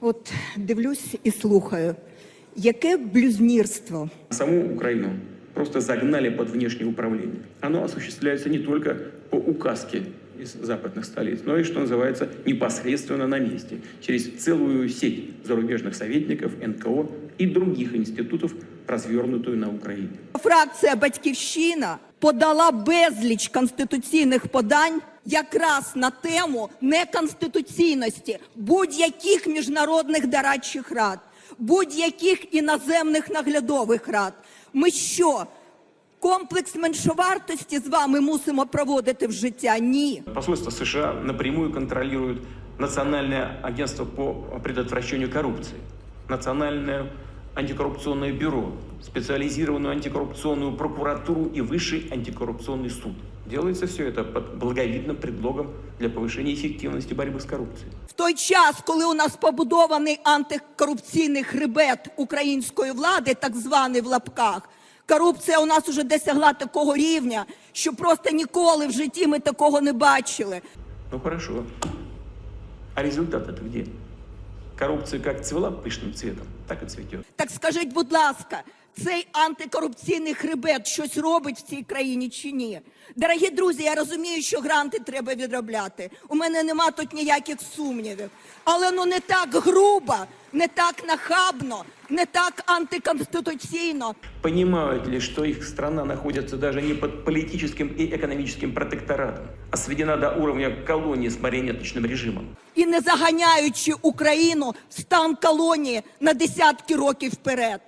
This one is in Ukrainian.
От дивлюсь і слухаю, яке блюзнірство. Саму Украину просто загнали под внешнее управление. Оно осуществляется не только по указке из западных столиц, но и, что называется, непосредственно на месте, через целую сеть зарубежных советников, НКО и других институтов, развернутую на Украине. Фракція Батьківщина подала безліч конституційних подань якраз на тему неконституційності будь-яких міжнародних дорадчих рад, будь-яких іноземних наглядових рад. Ми що? Комплекс меншовартості з вами мусимо проводити в життя? Ні. Посольство США напрямую контролирует Национальное агентство по предотвращению коррупции, Национальное антикоррупционное бюро, специализированную антикоррупционную прокуратуру и Высший антикоррупционный суд. Делается все это под благовидным предлогом для повышения эффективности борьбы с коррупцией. В той час, коли у нас побудований антикорупційний хребет української влади, так званий в лапках, корупція у нас уже досягла такого рівня, що просто ніколи в житті ми такого не бачили. Ну хорошо. А результат это где? Коррупция как цвела пышным цветом, так и цветет. Так скажіть, будь ласка, цей антикорупційний хребет щось робить в цій країні чи ні? Дорогі друзі, я розумію, що гранти треба відробляти. У мене нема тут ніяких сумнівів. Але ну не так грубо, не так нахабно, не так антиконституційно. Понимают ли, что их страна находится даже не под политическим и экономическим протекторатом, а сведена до уровня колонии с марионеточным режимом? і не заганяючи Україну в стан колонії на десятки років вперед.